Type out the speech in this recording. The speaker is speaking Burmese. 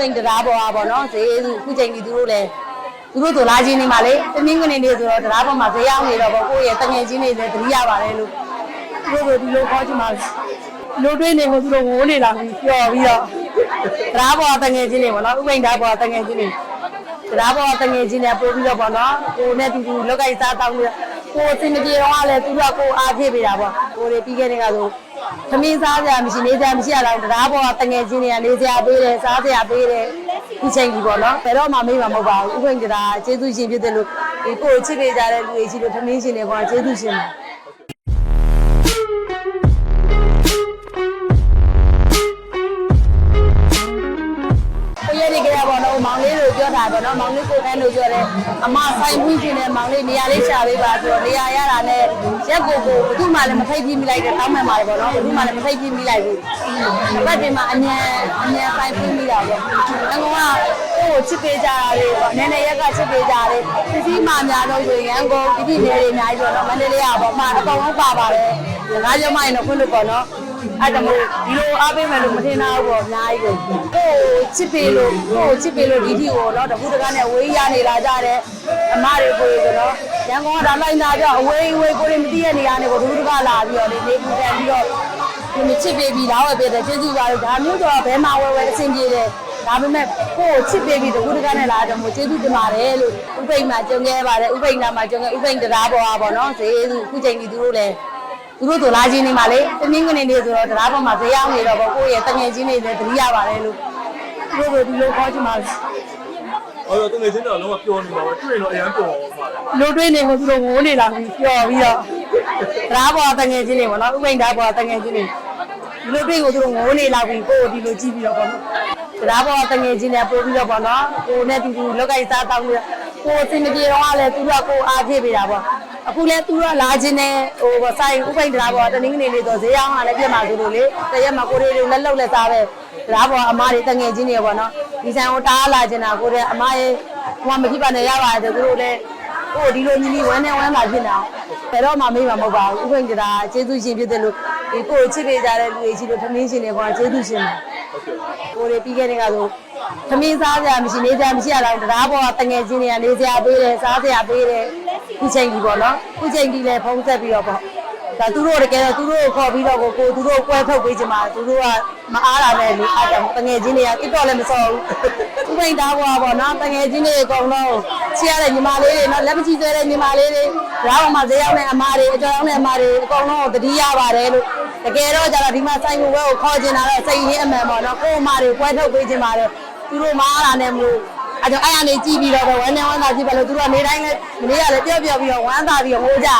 ပိန်တရားပေါ်ပါပေါ့နော်ဈေးစုအခုချိန်ကြီးသူတို့လည်းသူတို့ဆိုလာချင်းနေမှာလေတနင်္ဂနွေနေ့ဆိုတော့တရားပေါ်မှာဈေးရောက်နေတော့ပေါ့ကိုယ့်ရဲ့တငယ်ချင်းတွေလည်းတတိရပါတယ်လို့သူတို့ဒီလိုခေါ်ချင်ပါလူတွေးနေကိုသူတို့ငိုးနေလာပြီးပျော်ပြီးတော့တရားပေါ်တငယ်ချင်းတွေပေါ့နော်ဥပိန်တရားပေါ်တငယ်ချင်းတွေတရားပေါ်တငယ်ချင်းတွေပို့ပြီးတော့ပေါ့နော်ကိုနဲ့တူတူလောက်ကင်စားတောင်းပြီးတော့ကိုအစင်မပြေတော့လည်းသူတို့ကကိုအားဖြည့်ပေးတာပေါ့ကိုတွေပြီးခဲ့တဲ့ကဆို သမင်းစားကြမရှိနေကြမရှိရတော့တရားပေါ်ကတငယ်ချင်းတွေကနေစရာပေးတယ်စားစရာပေးတယ်ဒီချိန်ကြီးပေါ့နော်ဘယ်တော့မှမေးမှာမဟုတ်ပါဘူးဥပ္ပင်တရားကျေးဇူးရှင်ဖြစ်တယ်လို့ဒီကိုချစ်ပေးကြတဲ့လူတွေရှိလို့သမင်းရှင်တွေကကျေးဇူးရှင်ပါ တို့ပြောတာပေါ့နော်မောင်လေးကိုတန်းတို့ပြောတယ်အမဆိုင်ပြီးရှင်တဲ့မောင်လေးနေရာလေးရှာပေးပါဆိုတော့နေရာရတာနဲ့ရက်ကိုကိုဘယ်သူမှလည်းမထိတ်ပြီးမိလိုက်တဲ့တောင်းမှန်ပါတယ်ပေါ့နော်ဘယ်သူမှလည်းမထိတ်ပြီးမိလိုက်ဘူးဘက်တင်မှာအမြန်အမြန်ဆိုင်ပြီးမိတာပေါ့အကောင်ကကိုကိုချစ်ပေးကြတာလေပေါ့နည်းနည်းရက်ကချစ်ပေးကြတယ်ပစ္စည်းမှများတော့ဆိုရန်ကုန်ဒီပြည်နယ်တွေအများကြီးပေါ့နော်မန္တလေးကပေါ့မှအကောင်လုံးပါပါတယ်ငါးကြောင့်မှရင်တော့ခွင့်လို့ပေါ့နော် အဲ့ဒါမို့ဒီလိုအားပေးမယ်လို့မထင်တာဘူးပေါ့အများကြီးကိုကိုချစ်ပေးလို့ကိုချစ်ပေးလို့ဒီဒီကိုတော့တခုတကားနဲ့ဝေးရနေလာကြတယ်အမတွေကိုဆိုတော့ရန်ကုန်ကဒါလိုက်လာကြအဝေးဝေးကိုလည်းမသိရနေရနေကိုဒုဒကလာပြီးတော့လေနေပူတယ်ပြီးတော့ဒီမချစ်ပေးပြီးလာဝယ်ပေးတယ်ကျေးဇူးပါလို့ဒါမျိုးတော့ဘယ်မှာဝယ်ဝယ်အဆင်ပြေတယ်ဒါပေမဲ့ကိုချစ်ပေးပြီးတခုတကားနဲ့လာတော့မို့ကျေးဇူးတင်ပါတယ်လို့ဥပိ္ပမှာကြုံခဲ့ပါတယ်ဥပိ္ပနာမှာကြုံခဲ့ဥပိ္ပတရားပေါ်ပါပေါ့နော်ဈေးစုအခုချိန်ကြီးသူတို့လည်း သူတို့ဆိုလာချင်းနေမှာလေတနင်္ဂနွေနေ့ဆိုတော့တရားပေါ်မှာဈေးရောက်နေတော့ပေါ့ကိုယ့်ရဲ့တငယ်ချင်းတွေလည်းတတိရပါတယ်လို့သူတို့ဆိုဒီလိုခေါ်ချင်ပါအော်တော့တငယ်ချင်းတော့လုံးဝပျော်နေပါပဲတွေ့ရင်တော့အရန်ပျော်ပါပါလူတွေးနေကိုသူတို့ငိုးနေလာပြီးပျော်ပြီးတော့တရားပေါ်တငယ်ချင်းတွေပေါ့နော်ဥပိ္ပဒါပေါ်တငယ်ချင်းတွေလူတွေကိုသူတို့ငိုးနေလာပြီးကိုယ်ဒီလိုကြည့်ပြီးတော့ပေါ့နော်တရားပေါ်တငယ်ချင်းတွေပို့ပြီးတော့ပေါ့နော်ကိုနဲ့တူတူလောက်ကင်စားတောင်းပြီးတော့ကိုအစင်မပြေတော့လည်းသူတို့ကကိုအားဖြည့်ပေးတာပေါ့ အခုလဲသူတို့လာခြင်းနဲ့ဟိုဆိုင်ဥပိ္ပဒါပေါ်တနင်္ဂနွေနေ့ဆိုဈေးအောင်ကလည်းပြတ်မှာဆိုလို့လေတရက်မှာကိုရီတွေလက်လောက်လက်စားပဲတရားပေါ်အမားတွေတငယ်ချင်းတွေပေါ့နော်ဒီဆိုင်ကိုတားလာခြင်းတာကိုတဲ့အမားရဲ့ဟိုမဖြစ်ပါနဲ့ရပါတယ်သူတို့လည်းကိုဒီလိုညီညီဝမ်းနဲ့ဝမ်းသာဖြစ်နေတာဘယ်တော့မှမေးမှာမဟုတ်ပါဘူးဥပ္ပင်တရားကျေးဇူးရှင်ဖြစ်တယ်လို့ဒီကိုချစ်ပေးကြတဲ့လူတွေရှိလို့သမင်းရှင်တွေကကျေးဇူးရှင်ပါကိုတွေပြီးခဲ့တဲ့ကဆိုသမင်းစားကြမရှိနေကြမရှိရတော့တရားပေါ်ကတငယ်ချင်းတွေကနေစရာပေးတယ်စားစရာပေးတယ် ခုချိန်ကြီးပေါ့နော်ခုချိန်ကြီးလည်းဖုံးဆက်ပြီးတော့ပေါ့ဒါသူတို့တကယ်တော့သူတို့ကိုခေါ်ပြီးတော့ကိုသူတို့ကွဲထုတ်ပေးချင်ပါသူတို့ကမအားတာနဲ့လေအားကြောင့်တငယ်ချင်းတွေကတစ်တော့လည်းမစော်ဘူးဥပိ္ပဒါဘောပေါ့နော်တငယ်ချင်းတွေအကုန်လုံးချစ်ရတဲ့ညီမလေးတွေနော်လက်မချီဆွဲတဲ့ညီမလေးတွေဒါအောင်မှဈေးရောက်တဲ့အမားတွေအကျော်ရောက်တဲ့အမားတွေအကုန်လုံးတတိယပါတယ်လို့တကယ်တော့ကျတော့ဒီမှာဆိုင်ကိုဘဲကိုခေါ်ချင်တာတော့စိတ်ရင်းအမှန်ပေါ့နော်ကို့အမားတွေကွဲထုတ်ပေးချင်ပါတယ်သူတို့မအားတာနဲ့မလို့ အဲကြောင့်အဲ့ရနေကြည့်ပြီးတော့ဝမ်းနဲ့ဝမ်းသာကြည့်ပါလို့သူတို့ကနေတိုင်းလဲမနေ့ကလည်းပြော့ပြော့ပြီးတော့ဝမ်းသာပြီးတော့ဟိုးကြ